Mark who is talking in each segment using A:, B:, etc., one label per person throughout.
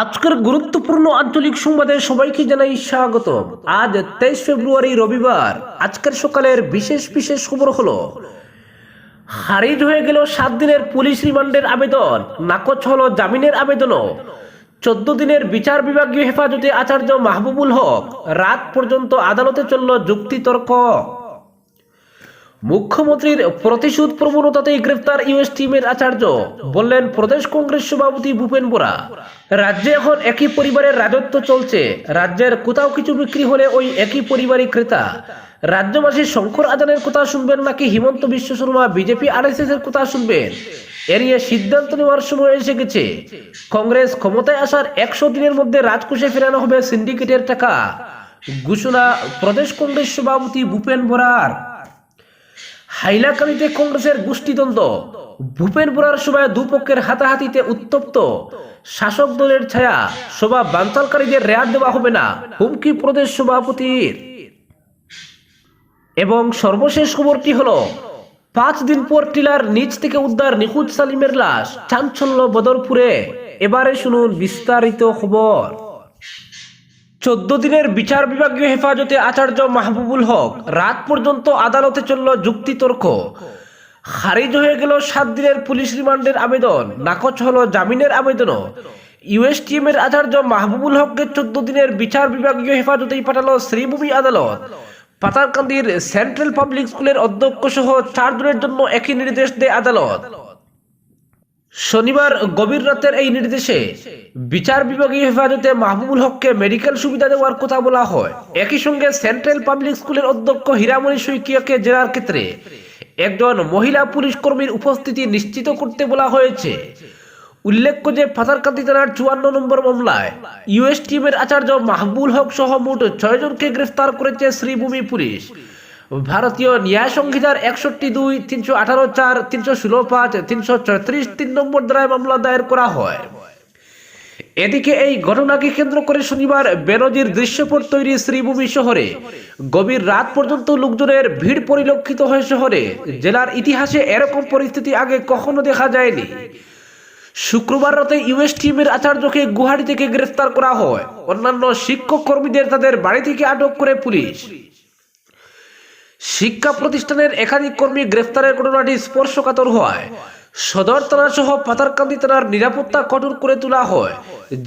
A: আজকের গুরুত্বপূর্ণ আঞ্চলিক সংবাদে সবাইকে জানাই স্বাগত আজ তেইশ ফেব্রুয়ারি, রবিবার। আজকের সকালের বিশেষ বিশেষ খবর হলো, খারিজ হয়ে গেল সাত দিনের পুলিশ রিমান্ডের আবেদন। নাকচ হলো জামিনের আবেদনও। চোদ্দ দিনের বিচার বিভাগীয় হেফাজতে আচার্য মাহবুবুল হক। রাত পর্যন্ত আদালতে চলল যুক্তিতর্ক মুখ্যমন্ত্রীর প্রতিশোধ প্রবণতাতেই গ্রেফতার ইউএস টিমের আচার্য। বললেন, প্রদেশ কংগ্রেস সভাপতি ভূপেন বোরা, রাজ্যে এখন একই পরিবারের রাজত্ব চলছে। রাজ্যের কোথাও কিছু বিক্রি হলে ওই একই পরিবারই ক্রেতা। রাজ্যবাসী শঙ্কর আজানের কথা শুনবেন নাকি হিমন্ত বিশ্ব শর্মা বিজেপি আরএসএস এর কথা শুনবেন? এড়িয়ে সিদ্ধান্ত নেওয়ার সময় এসে গেছে। কংগ্রেস ক্ষমতায় আসার একশো দিনের মধ্যে রাজকোষে ফেরানো হবে সিন্ডিকেটের টাকা। ঘোষণা প্রদেশ কংগ্রেস সভাপতি ভূপেন বোরার। হাইলাকান্দিতে কংগ্রেসের গোষ্ঠীদ্বন্দ্ব। ভূপেন বোরার সভায় দুপক্ষের হাতাহাতিতে উত্তপ্ত। শাসক দলের ছায়া সভা বানচালকারীদের রেয়ার দেওয়া হবে না। হুমকি প্রদেশ সভাপতির। এবং সর্বশেষ খবরটি হলো, পাঁচ দিন পর টিলার নিচ থেকে উদ্ধার নিখুঁত সালিমের লাশ চাঞ্চল্য বদরপুরে। এবারে শুনুন বিস্তারিত খবর। চোদ্দ দিনের বিচার বিভাগীয় হেফাজতে আচার্য মাহবুবুল হক রাত পর্যন্ত আদালতে চলল যুক্তিতর্ক। খারিজ হয়ে গেল সাত দিনের পুলিশ রিমান্ডের আবেদন। নাকচ হলো জামিনের আবেদনও। ইউএসটিএম এর আচার্য মাহবুবুল হককে চোদ্দ দিনের বিচার বিভাগীয় হেফাজতেই পাঠালো শ্রীভূমি আদালত। পাতারকান্দির সেন্ট্রাল পাবলিক স্কুলের অধ্যক্ষ সহ চারজনের জন্য একই নির্দেশ দেয় আদালত। শনিবার গভীর রাতের এই নির্দেশে বিচার বিভাগীয় হেফাজতে মাহবুবুল হককে মেডিকেল সুবিধা দেওয়ার কথা বলা হয়। একই সঙ্গে সেন্ট্রাল পাবলিক স্কুলের অধ্যক্ষ হীরামণি শইকিয়াকে জেলার ক্ষেত্রে একজন মহিলা পুলিশ কর্মীর উপস্থিতি নিশ্চিত করতে বলা হয়েছে। উল্লেখ্য যে পাথারকান্দি থানার চুয়ান্ন নম্বর মামলায় ইউএস টিমের আচার্য মাহবুল হক সহ মোট ছয়জনকে গ্রেফতার করেছে শ্রীভূমি পুলিশ। ভারতীয় ন্যায় সংহিতার একষট্টি দুই, তিনশো আঠারো চার, তিনশো ষোলো পাঁচ, তিনশো ছয়ত্রিশ তিন নম্বর দ্বারায় মামলা দায়ের করা হয়। এদিকে এই ঘটনাকে কেন্দ্র করে শনিবার বেনজির দৃশ্যপট তৈরি শ্রীভূমি শহরে গভীর রাত পর্যন্ত লোকজনের ভিড় পরিলক্ষিত হয় শহরে। জেলার ইতিহাসে এরকম পরিস্থিতি আগে কখনো দেখা যায়নি। শুক্রবার রাতে ইউএস টিমের আচার্যকে গুয়াহাটি থেকে গ্রেফতার করা হয়। অন্যান্য শিক্ষক কর্মীদের তাদের বাড়ি থেকে আটক করে পুলিশ। শিক্ষা প্রতিষ্ঠানের একাধিক কর্মী গ্রেফতারের ঘটনাটি স্পর্শকাতর হয়। সদর থানা সহ পাতারকান্দি থানার নিরাপত্তা কঠোর করে তোলা হয়।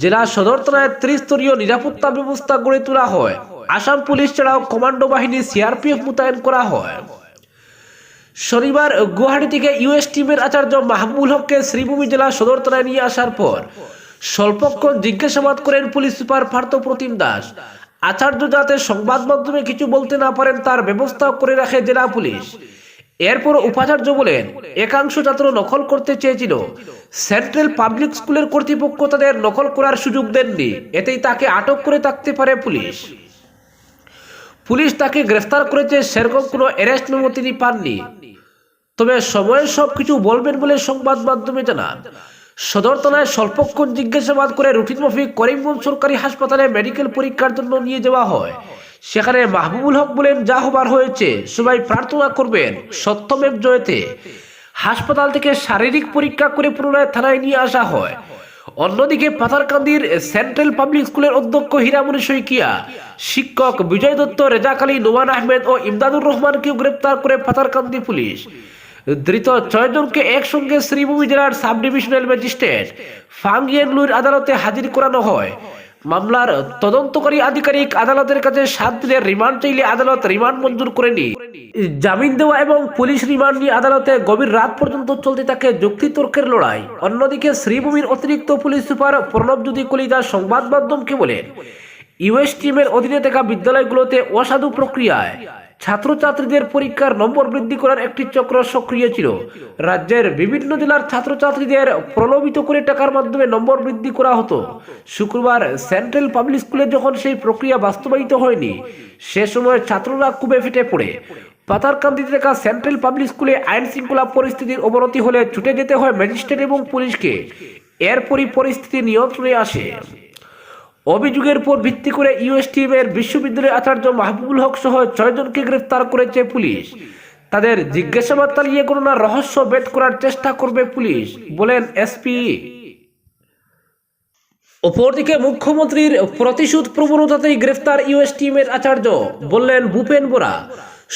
A: জেলা সদর থানায় ত্রিস্তরীয় নিরাপত্তা ব্যবস্থা গড়ে তোলা হয়। আসাম পুলিশ ছাড়াও কমান্ডো বাহিনী সিআরপিএফ মোতায়েন করা হয়। শনিবার গুয়াহাটি থেকে ইউএস টিমের আচার্য মাহবুবুল হককে শ্রীভূমি জেলা সদর থানায় নিয়ে আসার পর স্বল্পক্ষণ জিজ্ঞাসাবাদ করেন পুলিশ সুপার পার্থ প্রতিম দাস। আচার্য যাতে সংবাদ মাধ্যমে কিছু বলতে না পারেন তার ব্যবস্থা করে রাখে জেলা পুলিশ। এরপর উপাচার্য বলেন, একাংশ ছাত্র নকল করতে চেয়েছিল। সেন্ট্রাল পাবলিক স্কুলের কর্তৃপক্ষ তাদের নকল করার সুযোগ দেননি। এতেই তাকে আটক করে থাকতে পারে পুলিশ। পুলিশ তাকে গ্রেফতার করেছে সেরকম কোনো অ্যারেস্ট মেমো তিনি পাননি। তবে সময়ে সবকিছু বলবেন বলে সংবাদ মাধ্যমে জানান। সদর থানায় স্বল্পক্ষণ জিজ্ঞাসাবাদ করে রুটিন মাফিক করিমগঞ্জ সরকারি হাসপাতালে মেডিকেল পরীক্ষার জন্য নিয়ে যাওয়া হয়। সেখানে মাহবুবুল হক বলেন, যা হবার হয়েছে, সবাই প্রার্থনা করবেন, সত্যমেব জয়তে। হাসপাতাল থেকে শারীরিক পরীক্ষা করে পুনরায় থানায় নিয়ে আসা হয়। অন্যদিকে পাথারকান্দির সেন্ট্রাল পাবলিক স্কুলের অধ্যক্ষ হীরামণি শইকিয়া, শিক্ষক বিজয় দত্ত, রেজাক আলী, নোমান আহমেদ ও ইমদাদুর রহমানকেও গ্রেপ্তার করে পাথারকান্দি পুলিশ। ধৃত ছয়জনকে একসঙ্গে শ্রীভূমি জেলার সাব ডিভিশনাল ম্যাজিস্ট্রেট ফাংগিয়েনলুর আদালতে হাজির করানো হয়। মামলার তদন্তকারী আধিকারিক আদালতের কাছে সাত দিনের রিমান্ড চাইলে আদালত রিমান্ড মঞ্জুর করেনি জামিন দেওয়া এবং পুলিশ রিমান্ড নিয়ে আদালতে গভীর রাত পর্যন্ত চলতে থাকে যুক্তিতর্কের লড়াই। অন্যদিকে শ্রীভূমির অতিরিক্ত পুলিশ সুপার প্রণব জ্যোতি কলিতা সংবাদ মাধ্যমকে বলেন ইউএস টিমের অধীনে থাকা বিদ্যালয়গুলোতে অসাধু প্রক্রিয়ায় ছাত্রছাত্রীদের পরীক্ষার নম্বর বৃদ্ধি করার একটি চক্র সক্রিয় ছিল। রাজ্যের বিভিন্ন জেলার ছাত্রছাত্রীদের প্রলোভিত করে টাকার মাধ্যমে নম্বর বৃদ্ধি করা হতো। শুক্রবার সেন্ট্রাল পাবলিক স্কুলে যখন সেই প্রক্রিয়া বাস্তবায়িত হয়নি, সে সময় ছাত্ররা কুবে ফেটে পড়ে। পাতারকান্দিতে থাকা সেন্ট্রাল পাবলিক স্কুলে আইন শৃঙ্খলা পরিস্থিতির অবনতি হলে ছুটে যেতে হয় ম্যাজিস্ট্রেট এবং পুলিশকে। এরপরই পরিস্থিতি নিয়ন্ত্রণে আসে। অভিযোগের উপর ভিত্তি করে ইউএসটিএমের বিশ্ববিদ্যালয়ের আচার্য মাহবুবুল হক সহ ছয়জনকে গ্রেফতার করেছে পুলিশ। তাদের জিজ্ঞাসাবাদ চালিয়ে কোনো রহস্য বেদ করার চেষ্টা করবে পুলিশ, বলেন এসপি অপরদিকে মুখ্যমন্ত্রীর প্রতিশোধ প্রবণতাতেই গ্রেফতার ইউএস টিমের আচার্য, বললেন ভূপেন বোরা।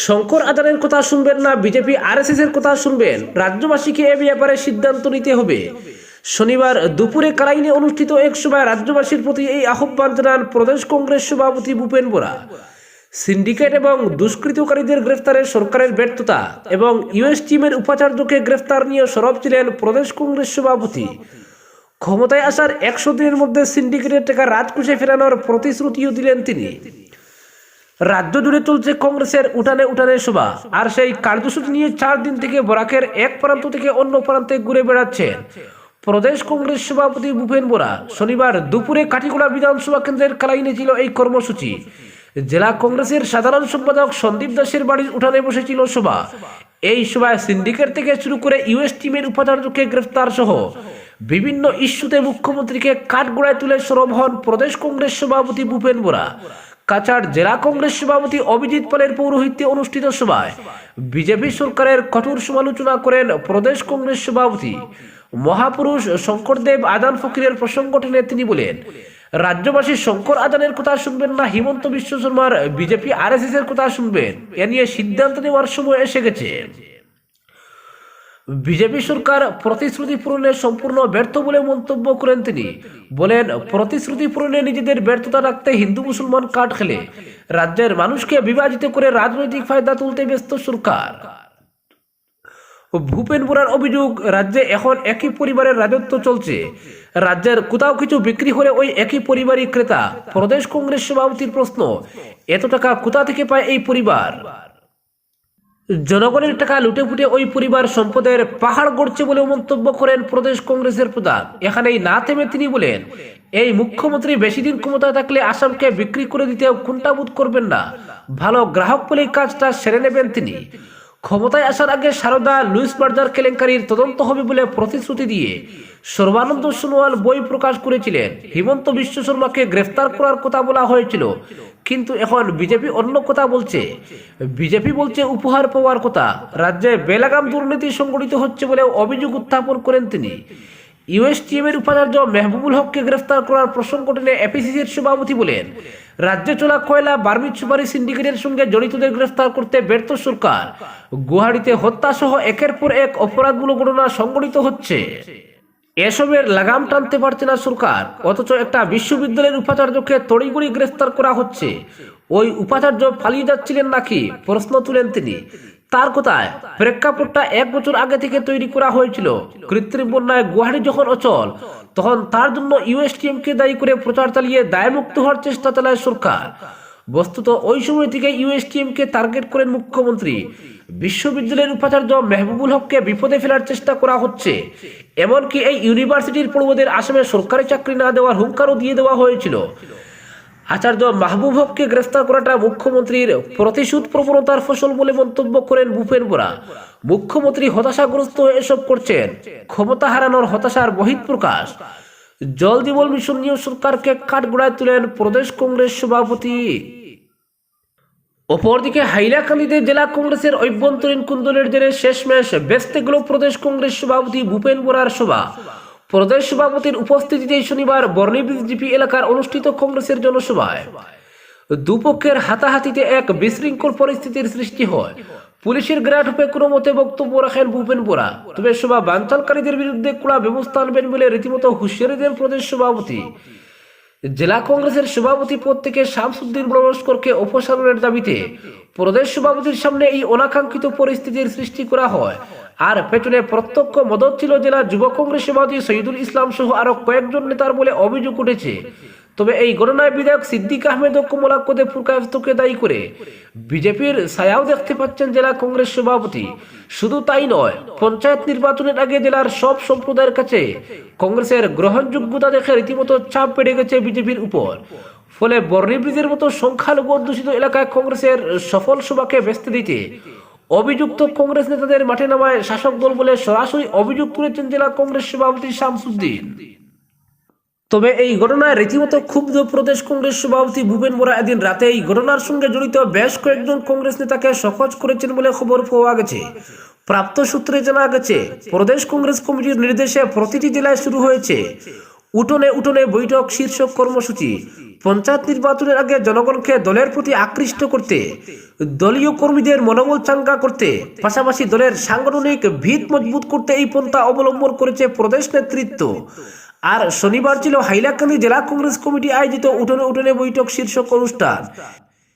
A: শঙ্কর আজানের কথা শুনবেন না, বিজেপি আরএসএস এর কথা শুনবেন। রাজ্যবাসীকে এ ব্যাপারে সিদ্ধান্ত নিতে হবে। শনিবার দুপুরে কারাইনে অনুষ্ঠিত এক সভায় রাজ্যবাসীর প্রতি এই আহ্বান জানান প্রদেশ কংগ্রেস সভাপতি ভূপেন বোরা। সিন্ডিকেট এবং দুষ্কৃতকারীদের গ্রেফতারে সরকারের ব্যর্থতা এবং ইউএস টিমের উপাচার্যকে গ্রেফতার নিয়ে সরব ছিলেন প্রদেশ কংগ্রেস সভাপতি। ক্ষমতায় আসার একশো দিনের মধ্যে সিন্ডিকেটের টাকা রাজকোষে ফেরানোর প্রতিশ্রুতিও দিলেন তিনি। রাজ্য জুড়ে চলছে কংগ্রেসের উঠানে উঠানে সভা, আর সেই কার্যসূচি নিয়ে চার দিন থেকে বরাকের এক প্রান্ত থেকে অন্য প্রান্তে ঘুরে বেড়াচ্ছেন। প্রদেশ কংগ্রেস সভাপতি ভূপেন বোরা শনিবার দুপুরে কাটিগোড়া বিধানসভা কেন্দ্রের কালাইনে ছিল এই কর্মসূচি। জেলা কংগ্রেসের সাধারণ সম্পাদক সন্দীপ দাসের বাড়ির উঠানে বসেছিল সভা। এই সভায় সিন্ডিকেট থেকে শুরু করে ইউএস টিমের উপাচার্যকে গ্রেফতার সহ বিভিন্ন ইস্যুতে মুখ্যমন্ত্রীকে কাঠগোড়ায় তুলে সরব হন প্রদেশ কংগ্রেস সভাপতি ভূপেন বোরা। কাছাড় জেলা কংগ্রেস সভাপতি অভিজিৎ পালের পৌরোহিত্যে অনুষ্ঠিত সভায় বিজেপি সরকারের কঠোর সমালোচনা করেন প্রদেশ কংগ্রেস সভাপতি। মহাপুরুষ শঙ্করদেব আদান ফকিরের প্রসঙ্গ টেনে তিনি বলেন, রাজ্যবাসী শঙ্কর আদানের কথা শুনবেন না, হিমন্ত বিশ্ব শর্মার বিজেপি আরএসএস এর কথা শুনবেন। এ নিয়ে সিদ্ধান্ত নেওয়ার সময় এসে গেছে। বিজেপি সরকার প্রতিশ্রুতি পূরণে সম্পূর্ণ ব্যর্থ বলে মন্তব্য করেন তিনি। বলেন, প্রতিশ্রুতি পূরণে নিজেদের ব্যর্থতা রাখতে হিন্দু মুসলমান কাঠ খেলে। রাজ্যের মানুষকে বিভাজিত করে রাজনৈতিক ফায়দা তুলতে ব্যস্ত সরকার। ভূপেন বোরার অভিযোগ, রাজ্যে এখন একই পরিবারের রাজত্ব চলছে। রাজ্যের কোথাও কিছু বিক্রি হলে ওই একই পরিবারই ক্রেতা। প্রদেশ কংগ্রেস সভাপতির প্রশ্ন, এত টাকা কোথা থেকে পায় এই পরিবার? জনগণের টাকা লুটে ফুটে ওই পরিবার সম্পদের পাহাড় গড়ছে বলেও মন্তব্য করেন প্রদেশ কংগ্রেসের প্রধান। এখানেই না থেমে তিনি বলেন, এই মুখ্যমন্ত্রী বেশি দিন ক্ষমতায় থাকলে আসামকে বিক্রি করে দিতেও কুণ্ঠাবোধ করবেন না। ভালো গ্রাহক বলে কাজটা সেরে নেবেন তিনি। ক্ষমতায় আসার আগে সারদা লুইস বার্জার কেলেঙ্কারির তদন্ত হবে বলে প্রতিশ্রুতি দিয়ে সর্বানন্দ সোনোয়াল বই প্রকাশ করেছিলেন। হিমন্ত বিশ্ব শর্মাকে গ্রেফতার করার কথা বলা হয়েছিল, কিন্তু এখন বিজেপি অন্য কথা বলছে। বিজেপি বলছে উপহার পাওয়ার কথা। রাজ্যে বেলাগাম দুর্নীতি সংগঠিত হচ্ছে বলে অভিযোগ উত্থাপন করেন তিনি। ইউএসটিএমের উপাচার্য মেহবুবুল হককে গ্রেফতার করার প্রসঙ্গ টেনে এপিসিসির সভাপতি বলেন, রাজ্যে চলা কয়লা বার্মিজ সুপারি সিন্ডিকেটের সঙ্গে জড়িতদের গ্রেফতার করতে ব্যর্থ সরকার। গুয়াহাটিতে হত্যা সহ একের পর এক অপরাধমূলক ঘটনা সংগঠিত হচ্ছে। এসবের লাগাম টানতে পারছে না সরকার, অথচ একটা বিশ্ববিদ্যালয়ের উপাচার্যকে তড়িগড়ি গ্রেফতার করা হচ্ছে। ওই উপাচার্য পালিয়ে যাচ্ছিলেন নাকি? প্রশ্ন তুলেন তিনি। তার কথায়? প্রেক্ষাপটটা এক বছর আগে থেকে তৈরি করা হয়েছিল। কৃত্রিম বন্যায় গুয়াহাটি যখন অচল, তখন তার জন্য ইউএসটিএমকে দায়ী করে প্রচার চালিয়ে দায়মুক্ত হওয়ার চেষ্টা চালায় সরকার। বস্তুত ওই সময় থেকে ইউএসটিএমকে টার্গেট করেন মুখ্যমন্ত্রী। বিশ্ববিদ্যালয়ের উপাচার্য মেহবুবুল হককে বিপদে ফেলার চেষ্টা করা হচ্ছে। এমনকি এই ইউনিভার্সিটির পড়ুয়াদের আসামে সরকারি চাকরি না দেওয়ার হুঙ্কারও দিয়ে দেওয়া হয়েছিল। আচার্য মাহবুব হককে গ্রেফতার করাটা মুখ্যমন্ত্রীর প্রতিশোধ প্রবণতার ফসল বলে মন্তব্য করেন ভূপেন বোরা। মুখ্যমন্ত্রী হতাশাগ্রস্ত এসব করছেন। ক্ষমতা হারানোর হতাশার বহিঃপ্রকাশ। জল জীবন মিশন নিয়ে সরকারকে কাঠগোড়ায় তুলেন প্রদেশ কংগ্রেস সভাপতি। অপরদিকে হাইলাকান্দিতে জেলা কংগ্রেসের অভ্যন্তরীণ কুন্দলের জেরে শেষমেশ বেসতে গেল প্রদেশ কংগ্রেস সভাপতি ভূপেন বোরার সভা। প্রদেশ সভাপতির উপস্থিতিতে শনিবার বর্ণিব্রিজ জিপি এলাকার অনুষ্ঠিত কংগ্রেসের জনসভায়। দুপক্ষের হাতাহাতিতে এক বিশৃঙ্খল পরিস্থিতির সৃষ্টি হয়। পুলিশের গ্রাটপে কোনো মতে বক্তব্য রাখেন ভূপেন বোরা। তবে সভা বাঞ্চালকারীদের বিরুদ্ধে কড়া ব্যবস্থা আনবেন বলে রীতিমতো হুঁশিয়ারি দেন প্রদেশ সভাপতি। জেলা কংগ্রেসের সভাপতি পদ থেকে শামসুদ্দিন বড়স্করকে অপসারণের দাবিতে প্রদেশ সভাপতির সামনে এই অনাকাঙ্ক্ষিত পরিস্থিতির সৃষ্টি করা হয়। আর পেছনে প্রত্যক্ষ মদত ছিল জেলা যুব কংগ্রেস সভাপতি শহীদুল ইসলাম সহ আরও কয়েকজন নেতার বলে অভিযোগ উঠেছে। তবে এই ঘটনায় বিধায়ক সিদ্দিক আহমেদ ও কমলাক্কদে ফুরকায়স্তকে দায়ী করে বিজেপির ছায়াও দেখতে পাচ্ছেন জেলা কংগ্রেস সভাপতি। শুধু তাই নয়, পঞ্চায়েত নির্বাচনের আগে জেলার সব সম্প্রদায়ের কাছে কংগ্রেসের গ্রহণযোগ্যতা দেখে রীতিমতো চাপ বেড়ে গেছে বিজেপির উপর। ফলে বর্ণি মতো সংখ্যালঘু অধ্যুষিত এলাকায় কংগ্রেসের সফল সভাকে ব্যস্ত দিতে অভিযুক্ত কংগ্রেস নেতাদের মাঠে নামায় শাসক দল বলে সরাসরি অভিযোগ তুলেছেন জেলা কংগ্রেস সভাপতি শামসুদ্দিন। তবে এই ঘটনায় রীতিমতো ক্ষুব্ধ প্রদেশ কংগ্রেস সভাপতি ভূপেন বোরা এদিন রাতে এই ঘটনার সঙ্গে জড়িত বেশ কয়েকজন কংগ্রেস নেতাকে সহজ করেছেন বলে খবর পাওয়া গেছে। প্রাপ্ত সূত্রে জানা গেছে, প্রদেশ কংগ্রেস কমিটির নির্দেশে প্রতিটি জেলায় শুরু হয়েছে উঠোনে উঠোনে বৈঠক, শীর্ষক কর্মসূচি। পঞ্চায়েত নির্বাচনের আগে জনগণকে দলের প্রতি আকৃষ্ট করতে, দলীয় কর্মীদের মনোবল চাঙ্গা করতে, পাশাপাশি দলের সাংগঠনিক ভিত মজবুত করতে এই পন্থা অবলম্বন করেছে প্রদেশ নেতৃত্ব। আর শনিবার ছিল হাইলাকান্দি জেলা কংগ্রেস কমিটি আয়োজিত উঠোনে উঠোনে বৈঠক শীর্ষক অনুষ্ঠান।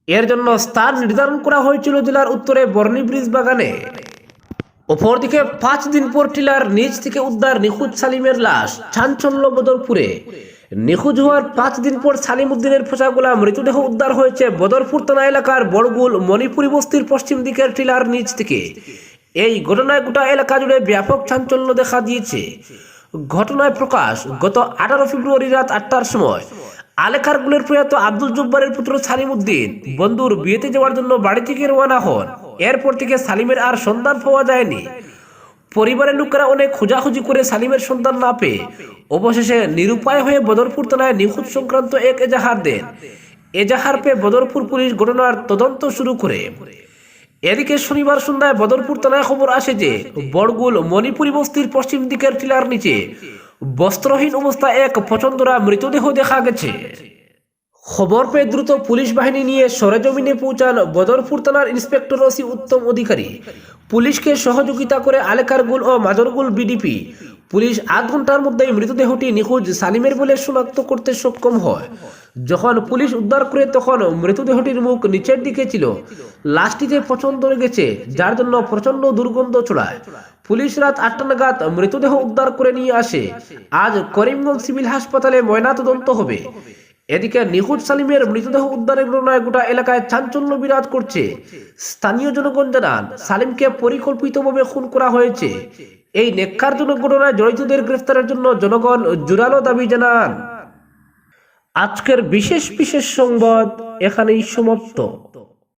A: এর জন্য স্থান নির্ধারণ করা হয়েছিল জেলার উত্তরে বর্ণি ব্রিজ বাগানে। অপরদিকে পাঁচ দিন পর টিলার নিচ থেকে উদ্ধার নিখুঁত সালিমের লাশ চাঞ্চল্য বদরপুরে নিখোঁজ হওয়ার পাঁচ দিন পর সালিম উদ্দিনের ফোঁচাগোলা মৃতদেহ উদ্ধার হয়েছে বদরপুর থানা এলাকার বড়গুল মণিপুরি বস্তির পশ্চিম দিকের টিলার নিচ থেকে। এই ঘটনায় গোটা এলাকা জুড়ে ব্যাপক চাঞ্চল্য দেখা দিয়েছে। ঘটনায় প্রকাশ, গত আঠারো ফেব্রুয়ারি রাত আটটার সময় আলেখার গুলের প্রয়াত আব্দুল জব্বারের পুত্র সালিম উদ্দিন বন্ধুর বিয়েতে যাওয়ার জন্য বাড়ি থেকে রওনা হন। এরপর থেকে সালিমের আর সন্ধান পাওয়া যায়নি। পরিবারের লোকেরা অনেক খোঁজাখুঁজি করে সালিমের সন্তান না পেয়ে অবশেষে নিরুপায় হয়ে বদরপুর থানায় নিখোঁজ সংক্রান্ত এক এজাহার দেন। এজাহার পেয়ে বদরপুর পুলিশ ঘটনার তদন্ত শুরু করে। এদিকে শনিবার সন্ধ্যায় বদরপুর থানায় খবর আসে যে, বড়গুল মণিপুরি বস্তির পশ্চিম দিকের টিলার নিচে বস্ত্রহীন অবস্থায় এক পছন্দরা মৃতদেহ দেখা গেছে। খবর পেয়ে দ্রুত পুলিশ বাহিনী নিয়ে সরেজমিনে পৌঁছান বদরপুর থানার ইন্সপেক্টর ওসি উত্তম অধিকারী। পুলিশকে সহযোগিতা করে আলেকারগুল ও মাজরগুল বিডিপি। পুলিশ আধ ঘণ্টার মধ্যেই মৃতদেহটি নিখোঁজ সালিমের বলে শনাক্ত করতে সক্ষম হয়। যখন পুলিশ উদ্ধার করে তখন মৃতদেহটির মুখ নিচের দিকে ছিল। লাশটিতে পছন্দ লেগেছে, যার জন্য প্রচণ্ড দুর্গন্ধ ছড়ায়। পুলিশ রাত আটটা নাগাদ মৃতদেহ উদ্ধার করে নিয়ে আসে। আজ করিমগঞ্জ সিভিল হাসপাতালে ময়নাতদন্ত হবে। এদিকে নিখোঁজ সালিমের মৃতদেহ উদ্ধারের ঘটনায় গোটা এলাকায় চাঞ্চল্য বিরাজ করছে। স্থানীয় জনগণ জানান, সালিমকে পরিকল্পিতভাবে খুন করা হয়েছে। এই নেককারজনক ঘটনায় জড়িতদের গ্রেফতারের জন্য জনগণ জোরালো দাবি জানান। আজকের বিশেষ বিশেষ সংবাদ এখানেই সমাপ্ত।